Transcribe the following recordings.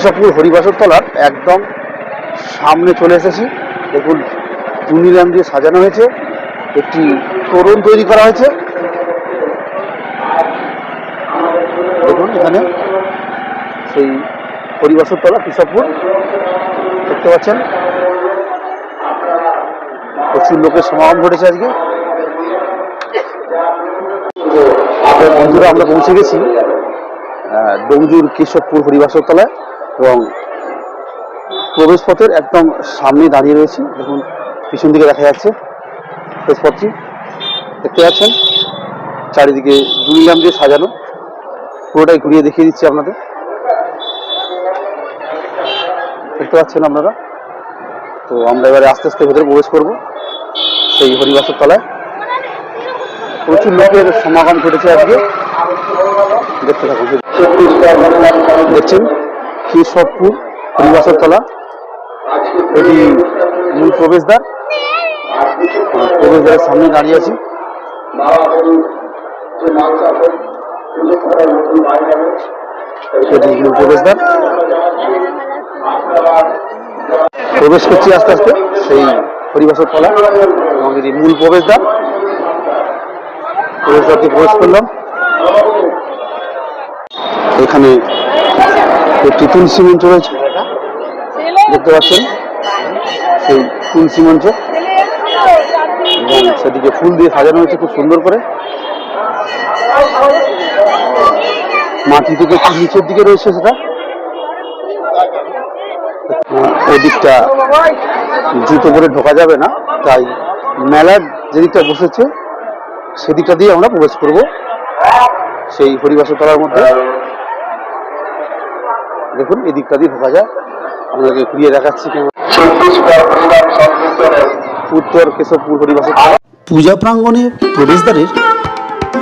কেশবপুর হরিবাসর তলার একদম সামনে চলে এসেছি। দেখুন টুনিরাম দিয়ে সাজানো হয়েছে। একটি তোরণ তৈরি করা হয়েছে। দেখুন, এখানে সেই হরিবাসর তলা কেশবপুর দেখতে পাচ্ছেন, প্রচুর লোকের সমাগম ঘটেছে আজকে। বন্ধুরা, আমরা পৌঁছে গেছি ডোমজুর কেশবপুর হরিবাসর তলায়। এবং প্রবেশ পথের একদম সামনে দাঁড়িয়ে রয়েছে। দেখুন, পিছন দিকে দেখা যাচ্ছে প্রবেশপথটি। দেখতে পাচ্ছেন, চারিদিকে দুর্গাম দিয়ে সাজানো। পুরোটাই ঘুরিয়ে দেখিয়ে দিচ্ছি আপনাদের। দেখতে পাচ্ছেন আপনারা? তো আমরা এবারে আস্তে আস্তে ভেতরে প্রবেশ করব সেই হরিবাসের তলায়। প্রচুর লোকের সমাগম ঘটেছে আজকে। দেখতে থাকুন। দেখছেন? কেশবপুর হরিবাসর তলা। এটি মূল প্রবেশদ্বার। প্রবেশদ্বারের সামনে দাঁড়িয়ে আছি। এটি মূল প্রবেশদ্বার। প্রবেশ করছি আস্তে আস্তে সেই হরিবাসর তলা এবং এটি মূল প্রবেশদ্বার। প্রবেশদ্বারটি প্রবেশ করলাম। এখানে একটি তুলসী মঞ্চ রয়েছে? দেখতে পাচ্ছেন? সেই তুলসী মঞ্চ এবং সেদিকে ফুল দিয়ে সাজানো হয়েছে খুব সুন্দর করে। মাটি থেকে নিচের দিকে রয়েছে সেটা? আহ, ওই দিকটা জুতো করে ঢোকা যাবে না তাই মেলার যেদিকটা বসেছে সেদিকটা দিয়ে আমরা প্রবেশ করব। সেই হরিবাসর তলার মধ্যে। দেখুন এই দিকটা দিয়ে ঢোকা যায় আপনাকে ঘুরিয়ে দেখাচ্ছি উত্তর কেশবপুর হরিবাসর তলা পূজা প্রাঙ্গণে প্রবেশদ্বারের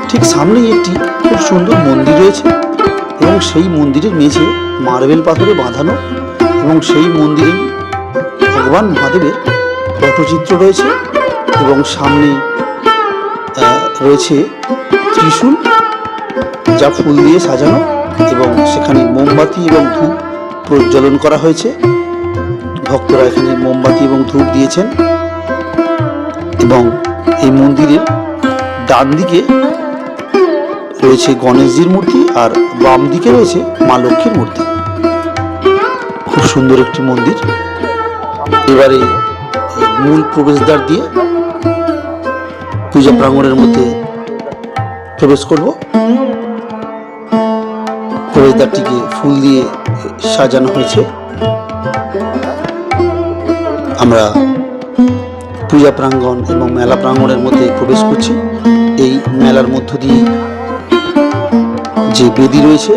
ঠিক সামনেই একটি খুব সুন্দর মন্দির রয়েছে এবং সেই মন্দিরের মেঝে মার্বেল পাথরে বাঁধানো এবং সেই মন্দিরে ভগবান মহাদেবের পটচিত্র রয়েছে এবং সামনে রয়েছে ত্রিশূল যা ফুল দিয়ে সাজানো। এবং সেখানে মোমবাতি এবং ধূপ প্রজ্বলন করা হয়েছে। ভক্তরা এখানে মোমবাতি এবং ধূপ দিয়েছেন এবং এই মন্দিরের ডান দিকে রয়েছে গণেশজির মূর্তি আর বাম দিকে রয়েছে মা লক্ষ্মীর মূর্তি। খুব সুন্দর একটি মন্দির। এবারে মূল প্রবেশদ্বার দিয়ে পূজা প্রাঙ্গণের মধ্যে প্রবেশ করব। প্রবেশদ্বারটিকে ফুল দিয়ে সাজানো হয়েছে। আমরা পূজা প্রাঙ্গণ এবং মেলা প্রাঙ্গণের মধ্যে প্রবেশ করছি। এই মেলার মধ্য দিয়ে যে বেদি রয়েছে,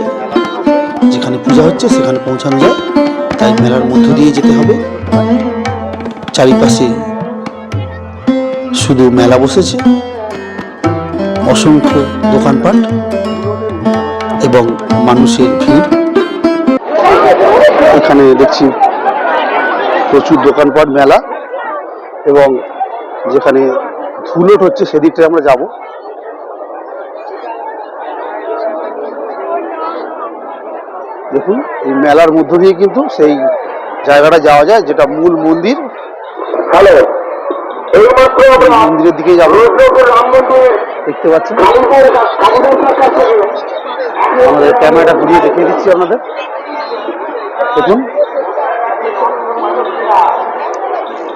যেখানে পূজা হচ্ছে, সেখানে পৌঁছানো যায়। তাই মেলার মধ্য দিয়ে যেতে হবে। চারিপাশে শুধু মেলা বসেছে। অসংখ্য দোকানপাট। এবং মানুষের ভিড়। এখানে দেখছি প্রচুর দোকানপাট মেলা এবং যেখানে ধুলোট হচ্ছে সেদিকটায় আমরা যাব। দেখুন এই মেলার মধ্য দিয়ে কিন্তু সেই জায়গাটা যাওয়া যায় যেটা মূল মন্দির। হ্যালো মন্দিরের দিকে যাব। দেখতে পাচ্ছেন? আমাদের ক্যামেরাটা ঘুরিয়ে দেখিয়ে দিচ্ছি আপনাদের। দেখুন।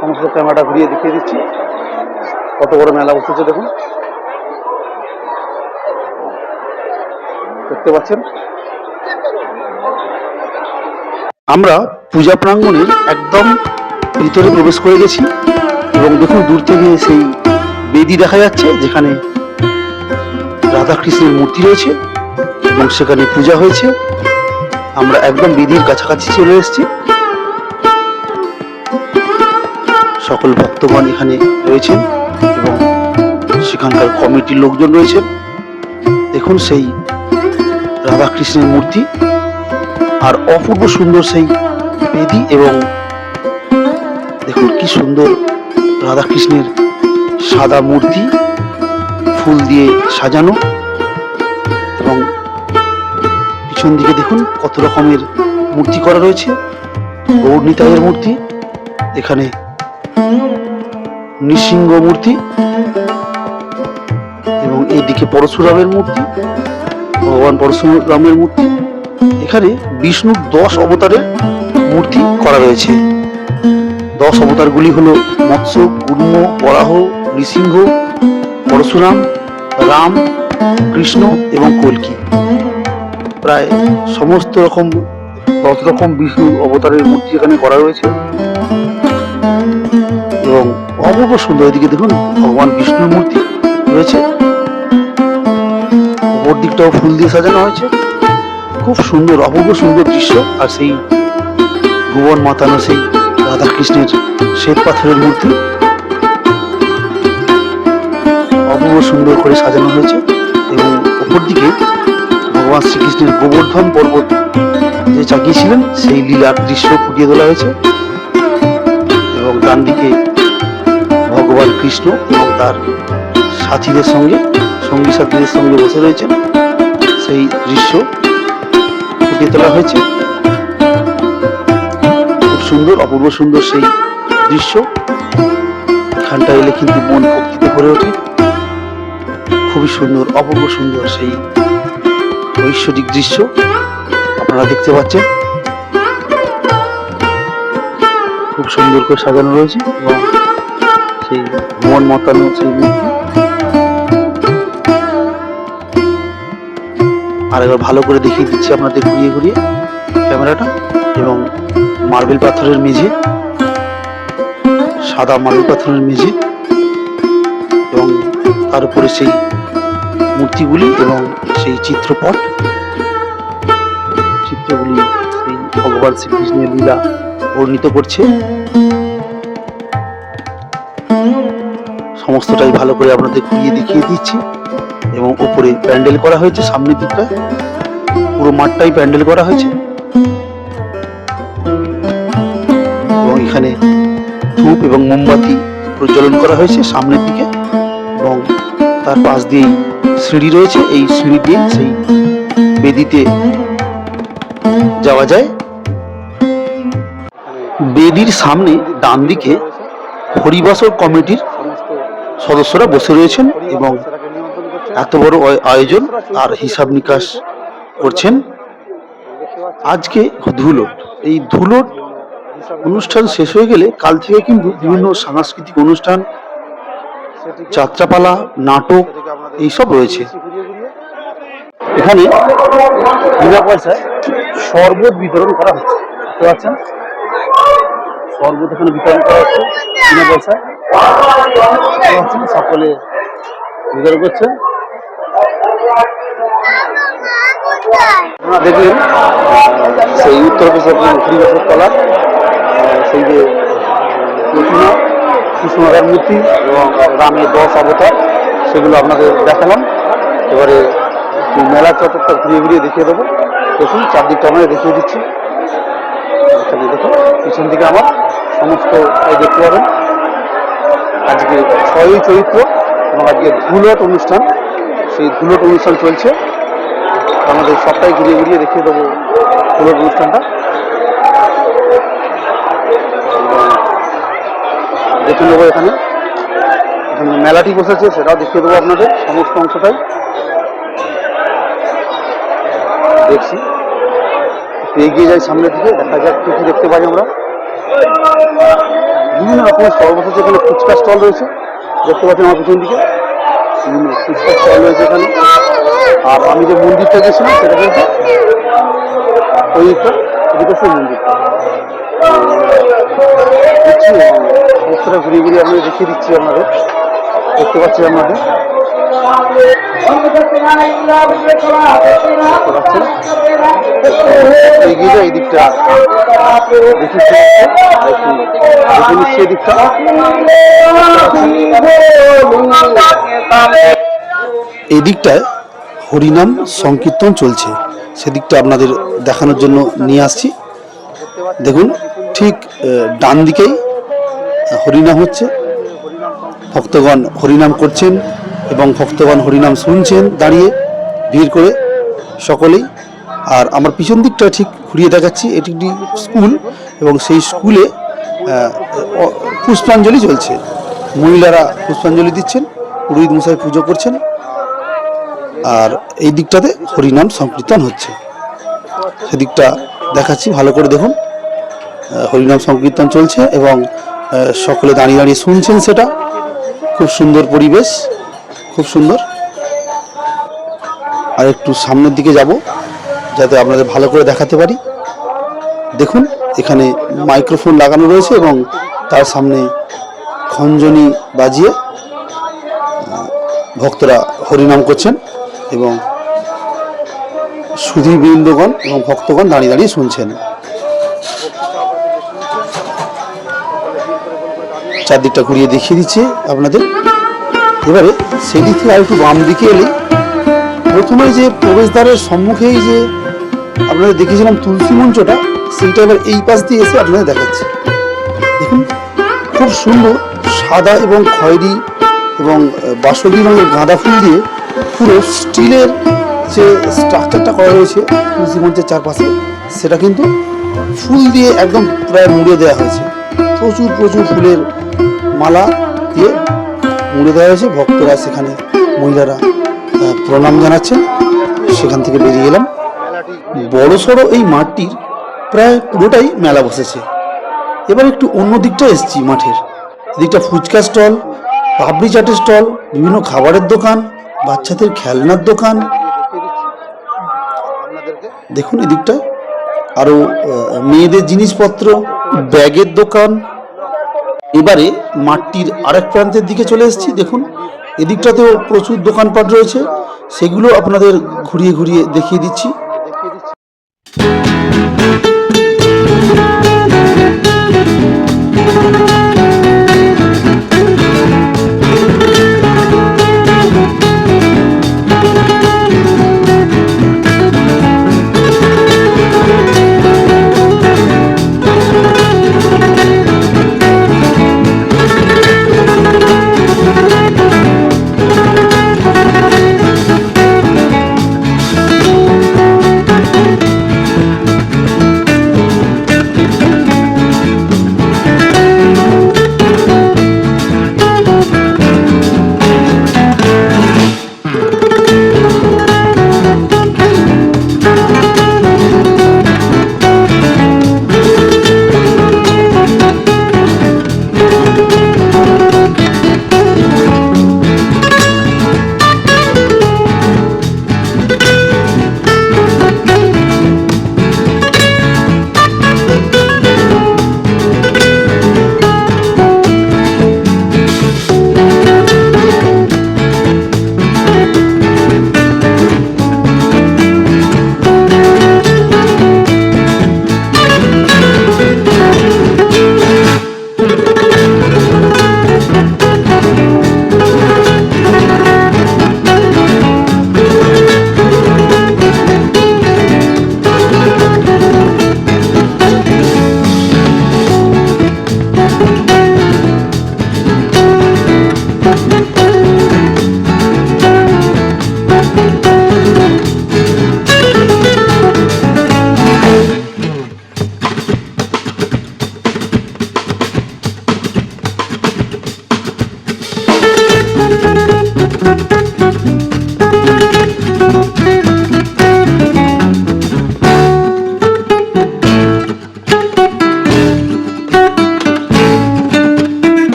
সমস্ত ক্যামেরাটা ঘুরিয়ে দেখিয়ে দিচ্ছি। কত বড় মেলা বসেছে দেখুন। দেখতে পাচ্ছেন? আমরা পূজা প্রাঙ্গণের একদম ভিতরে প্রবেশ করে গেছি এবং দেখুন দূর থেকে সেই বেদি দেখা যাচ্ছে, যেখানে রাধাকৃষ্ণের মূর্তি রয়েছে। এবং সেখানে পূজা হয়েছে। আমরা একদম বেদির কাছাকাছি চলে এসেছি। সকল ভক্তগণ এখানে রয়েছেন এবং সেখানকার কমিটির লোকজন রয়েছেন। দেখুন সেই রাধাকৃষ্ণের মূর্তি আর অপূর্ব সুন্দর সেই বেদি এবং দেখুন কি সুন্দর রাধাকৃষ্ণের সাদা মূর্তি, ফুল দিয়ে সাজানো। পিছন দিকে দেখুন কত রকমের মূর্তি করা রয়েছে। গৌর মূর্তি, এখানে নৃসিংহ মূর্তি এবং এইদিকে পরশুরামের মূর্তি, ভগবান পরশুরামের মূর্তি। এখানে বিষ্ণুর দশ অবতারের মূর্তি করা রয়েছে। দশ অবতারগুলি হলো মৎস্য, কুর্ম, বরাহ, নৃসিংহ, পরশুরাম, রাম, কৃষ্ণ এবং কল্কি। প্রায় সমস্ত রকম দশ রকম বিষ্ণু অবতারের মূর্তি এখানে করা রয়েছে। এবং অপূর্ব সুন্দর এদিকে দেখুন, ভগবান বিষ্ণুর মূর্তি রয়েছে। উপর দিকটাও ফুল দিয়ে সাজানো হয়েছে। খুব সুন্দর, অপূর্ব সুন্দর দৃশ্য। আর সেই ভুবন মাতানো সেই রাধা কৃষ্ণের শ্বেত পাথরের মূর্তি। অপূর্ব সুন্দর করে সাজানো হয়েছে। এবং উপর দিকে ভগবান শ্রীকৃষ্ণের গোবর্ধন পর্বত যে চাকিয়েছিলেন সেই লীলার দৃশ্য ফুটিয়ে তোলা হয়েছে। এবং ডান দিকে ভগবান কৃষ্ণ এবং তার সাথীদের সঙ্গে, সঙ্গী সাথীদের সঙ্গে বসে রয়েছেন। সেই দৃশ্য ফুটিয়ে তোলা হয়েছে। খুব সুন্দর, অপূর্ব সুন্দর সেই দৃশ্য। এখানটা এলে কিন্তু মন ভক্তিতে ভরে ওঠে। খুবই সুন্দর, অপূর্ব সুন্দর সেই ঐশ্বরিক দৃশ্য আপনারা দেখতে পাচ্ছেন। খুব সুন্দর করে সাজানো রয়েছে এবং সেই মন মতানো সেই আর এবার ভালো করে দেখিয়ে দিচ্ছি আপনাদের ঘুরিয়ে ঘুরিয়ে ক্যামেরাটা এবং মার্বেল পাথরের মেঝে, সাদা মার্বেল পাথরের মেঝে এবং তার উপরে সেই মূর্তিগুলি এবং সেই চিত্রপট। চিত্রগুলি সেই ভগবান শ্রীকৃষ্ণের লীলা বর্ণিত করছে। সমস্তটাই ভালো করে আপনাদের ঘুরিয়ে দেখিয়ে দিচ্ছি এবং উপরে প্যান্ডেল করা হয়েছে সামনের দিকটা পুরো মাঠটাই প্যান্ডেল করা হয়েছে। এবং এখানে ধূপ এবং মোমবাতি প্রজ্বলন করা হয়েছে সামনের দিকে এবং তার পাশ দিয়েই সিঁড়ি রয়েছে, এই সিঁড়ি দিয়ে সেই বেদিতে যাওয়া যায়। বেদির সামনে ডান দিকে হরিবাসর কমিটির সদস্যরা বসে রয়েছেন এবং এত বড় আয়োজন আর হিসাব নিকাশ করছেন। আজকে ধুলোট। এই ধুলোট অনুষ্ঠান শেষ হয়ে গেলে কাল থেকে কিন্তু বিভিন্ন সাংস্কৃতিক অনুষ্ঠান যাত্রাপালা, নাটক, এইসব রয়েছে। এখানে বিনা পয়সায় শরবত বিতরণ করা হচ্ছে। বুঝতে পারছেন শরবত এখানে বিতরণ করা হচ্ছে বিনা পয়সায়। সকলে বিতরণ করছে। আপনারা দেখলেন সেই উত্তরপ্রদেশের উত্তরপ্রদেশের তলা সেই যে প্রতিমা কৃষ্ণরার মূর্তি এবং রামের দশ অবতার, সেগুলো আপনাদের দেখালাম। এবারে মেলা চত্বরটা ঘুরিয়ে ঘুরিয়ে দেখিয়ে দেবো। দেখুন, চারদিকটা আমরা দেখিয়ে দিচ্ছি। এখানে দেখুন, পিছন দিকে আমার সমস্ত দেখতে পাবেন। আজকে ছয়ই চৈত্র এবং আজকে ধুলট অনুষ্ঠান। সেই ধুলট অনুষ্ঠান চলছে। আমাদের সবটাই ঘুরিয়ে ঘুরিয়ে দেখিয়ে দেবো ধুলট অনুষ্ঠানটা। দেখে নেব এখানে। এখানে মেলাটি বসেছে, সেটাও দেখিয়ে দেবো আপনাদের সমস্ত অংশটাই। দেখছি। একটু এগিয়ে যাই সামনের দিকে, দেখা যাক কি দেখতে পাই আমরা। বিভিন্ন রকমের স্টল বসেছে, এখানে ফুচকা স্টল রয়েছে। দেখতে পাচ্ছেন আমার পিছন দিকে। বিভিন্ন ফুচকা স্টল রয়েছে এখানে। আর আমি যে মন্দিরটা গেছিলাম, সেটা কিন্তু ওই সেই মন্দির দেখছি সমস্তটা ঘুরিয়ে ঘুরিয়ে আপনাদের দেখিয়ে দিচ্ছি আপনাদের। দেখতে পাচ্ছি আপনাদের। যায় এই দিকটা দেখি এই দিকটা। এই দিকটায় হরিনাম সংকীর্তন চলছে। সেদিকটা আপনাদের দেখানোর জন্য নিয়ে আসছি। দেখুন, ঠিক ডান দিকেই হরিনাম হচ্ছে। ভক্তগণ হরিনাম করছেন এবং ভক্তগণ হরিনাম শুনছেন দাঁড়িয়ে ভিড় করে সকলেই। আর আমার পিছন দিকটা ঠিক ঘুরিয়ে দেখাচ্ছি, এটি একটি স্কুল এবং সেই স্কুলে পুষ্পাঞ্জলি চলছে। মহিলারা পুষ্পাঞ্জলি দিচ্ছেন, পুরোহিত মশাই পুজো করছেন, আর এই দিকটাতে হরিনাম সংকীর্তন হচ্ছে। সেদিকটা দেখাচ্ছি, ভালো করে দেখুন। হরিনাম সংকীর্তন চলছে এবং সকলে দাঁড়িয়ে দাঁড়িয়ে শুনছেন সেটা। খুব সুন্দর পরিবেশ, খুব সুন্দর। আর একটু সামনের দিকে যাব, যাতে আপনাদের ভালো করে দেখাতে পারি। দেখুন, এখানে মাইক্রোফোন লাগানো রয়েছে এবং তার সামনে খঞ্জনি বাজিয়ে ভক্তরা হরিনাম করছেন এবং সুধীবৃন্দগণ এবং ভক্তগণ দাঁড়িয়ে দাঁড়িয়ে শুনছেন। চারদিকটা ঘুরিয়ে দেখিয়ে দিচ্ছে আপনাদের। এবারে সেই দিক থেকে আর একটু বাম দিকে এলে প্রথমে যে প্রবেশদ্বারের সম্মুখেই যে আপনাদের দেখেছিলাম তুলসী মঞ্চটা সেইটা এবার এই পাশ দিয়ে এসে আপনাদের দেখাচ্ছি। দেখুন খুব সুন্দর সাদা এবং খয়েরি এবং আহ, রঙের গাঁদা ফুল দিয়ে পুরো স্টিলের যে স্ট্রাকচারটা করা রয়েছে তুলসী মঞ্চের চারপাশে সেটা কিন্তু ফুল দিয়ে একদম প্রায় মুড়ে দেওয়া হয়েছে। প্রচুর প্রচুর ফুলের মালা দিয়ে মুড়ে দেওয়া হয়েছে, ভক্তরা সেখানে, মহিলারা প্রণাম জানাচ্ছেন। সেখান থেকে বেরিয়ে গেলাম বড় সড়ো এই মাঠটির প্রায় পুরোটাই মেলা বসেছে। এবার একটু অন্য দিকটা এসছি মাঠের। এদিকটা ফুচকা স্টল, পাপড়ি চাটের স্টল, বিভিন্ন খাবারের দোকান, বাচ্চাদের খেলনার দোকান। দেখুন এদিকটা। আরও মেয়েদের জিনিসপত্র, ব্যাগের দোকান এবারে মাঠটির আরেক প্রান্তের দিকে চলে এসেছি, দেখুন। এদিকটাতেও প্রচুর দোকানপাট রয়েছে, সেগুলো আপনাদের ঘুরিয়ে ঘুরিয়ে দেখিয়ে দিচ্ছি।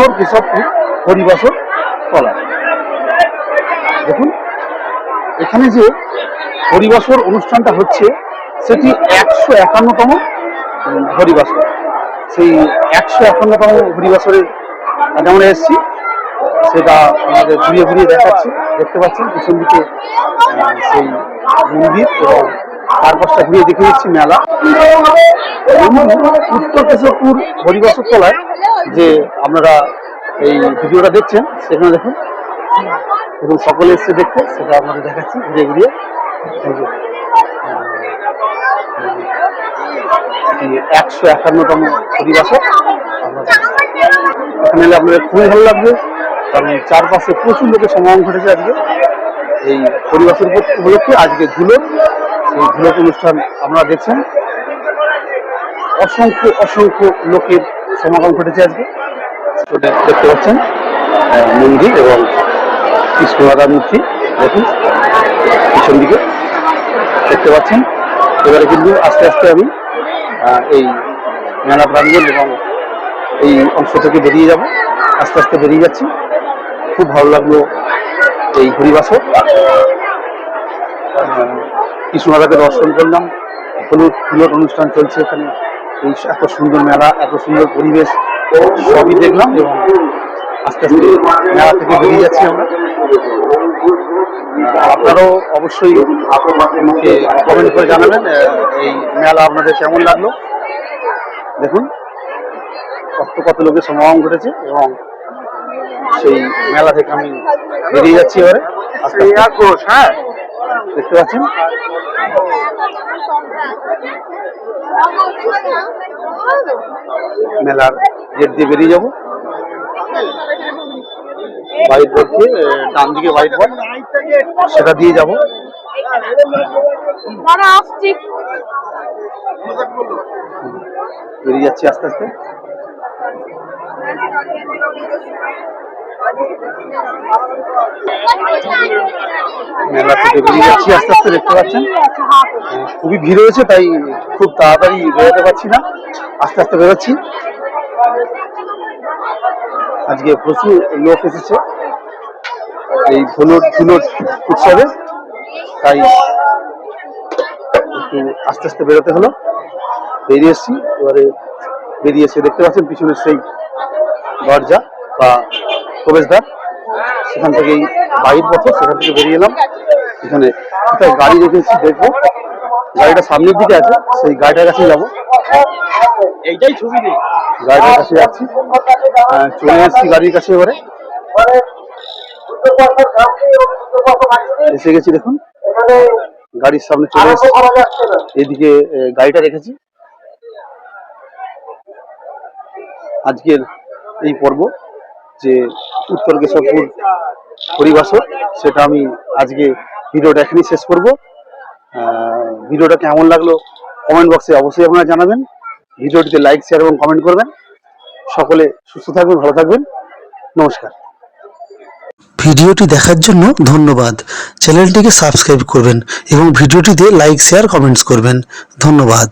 উত্তর কেশবপুর হরিবাসর তলা দেখুন, এখানে যে হরিবাসর অনুষ্ঠানটা হচ্ছে, সেটি একশো একান্নতম হরিবাসর সেই একশো একান্নতম হরিবাসরের আজ আমরা এসেছি। সেটা আমাদের ঘুরিয়ে ঘুরিয়ে দেখাচ্ছি। দেখতে পাচ্ছেন, পিছন দিকে সেই মন্দির এবং চারপাশটা ঘুরিয়ে দেখে দিচ্ছি মেলা। উত্তর কেশবপুর হরিবাসর তলায় যে আপনারা এই ভিডিওটা দেখছেন, সেখানে দেখুন। এবং সকলে এসছে দেখতে, সেটা আপনাদের দেখাচ্ছি, ঘুরিয়ে ঘুরিয়ে। একশো একান্নতম হরিবাসর এখানে এলে আপনাদের খুবই ভালো লাগবে, কারণ চারপাশে প্রচুর লোকের সমাগম ঘটেছে আজকে। এই পরিবাসের উপলক্ষে, আজকে ঝুলক সেই ঝুলক অনুষ্ঠান আপনারা দেখছেন। অসংখ্য অসংখ্য লোকের সমাগম ঘটেছে আজকে। দেখতে পাচ্ছেন মন্দির এবং কৃষ্ণ রাধা মূর্তি দেখুন, পিছন দিকে দেখতে পাচ্ছেন। এবারে কিন্তু আস্তে আস্তে আমি এই মেলা প্রাঙ্গণ এবং এই অংশ থেকে বেরিয়ে যাব। আস্তে আস্তে বেরিয়ে যাচ্ছি। খুব ভালো লাগল এই হরিবাসও কৃষ্ণরাধাকে দর্শন করলাম। হলুদ ফুলট অনুষ্ঠান চলছে এখানে। এই এত সুন্দর মেলা, এত সুন্দর পরিবেশ, সবই দেখলাম এবং আস্তে আস্তে মেলা থেকে বেরিয়ে যাচ্ছি আমরা। আপনারাও অবশ্যই আমাকে কমেন্ট করে জানাবেন এই মেলা আপনাদের কেমন লাগল? দেখুন, কত কত লোকের সমাগম ঘটেছে এবং সেই মেলা থেকে আমি বেরিয়ে যাচ্ছি এবারে। আস্তে আস্তে। হ্যাঁ। দেখতে পাচ্ছেন? মেলার গেট দিয়ে বেরিয়ে যাব। হোয়াইট বোর্ড দিয়ে ডান দিকে হোয়াইট বোর্ড সেটা দিয়ে যাব। বেরিয়ে যাচ্ছি আস্তে আস্তে। খুবই ভিড় হয়েছে তাই খুব তাড়াতাড়ি বেরোতে পারছি না। আস্তে আস্তে বেরোচ্ছি। আজকে প্রচুর লোক এসেছে এই ধুলোট ধুলোট উৎসবে। তাই একটু আস্তে আস্তে বেরোতে হলো। বেরিয়ে এসছি, এবারে বেরিয়ে এসে দেখতে পাচ্ছেন পিছনের সেই দরজা বা প্রবেশদ্বার। সেখান থেকেই বাইর পথ সেখান থেকে বেরিয়ে এলাম। এখানে কোথায় গাড়ি রেখেছি দেখব। গাড়িটা সামনের দিকে আছে সেই গাড়িটার কাছে যাব। এইটাই ছবি গাড়িটার কাছে যাচ্ছি চলে এসেছি গাড়ির কাছে এবারে। এসে গেছি দেখুন। গাড়ির সামনে চলে এসেছি। এদিকে গাড়িটা রেখেছি। আজকের এই পর্ব। যে উত্তর কেশবপুর পরিবাসক সেটা আমি আজকে ভিডিওটা এখানেই শেষ করব। ভিডিওটা কেমন লাগল কমেন্ট বক্সে অবশ্যই আপনারা জানাবেন। ভিডিওটিতে লাইক শেয়ার এবং কমেন্ট করবেন। সকলে সুস্থ থাকবেন, ভালো থাকবেন। নমস্কার। ভিডিওটি দেখার জন্য ধন্যবাদ। চ্যানেলটিকে সাবস্ক্রাইব করবেন এবং ভিডিওটিতে লাইক শেয়ার কমেন্টস করবেন। ধন্যবাদ।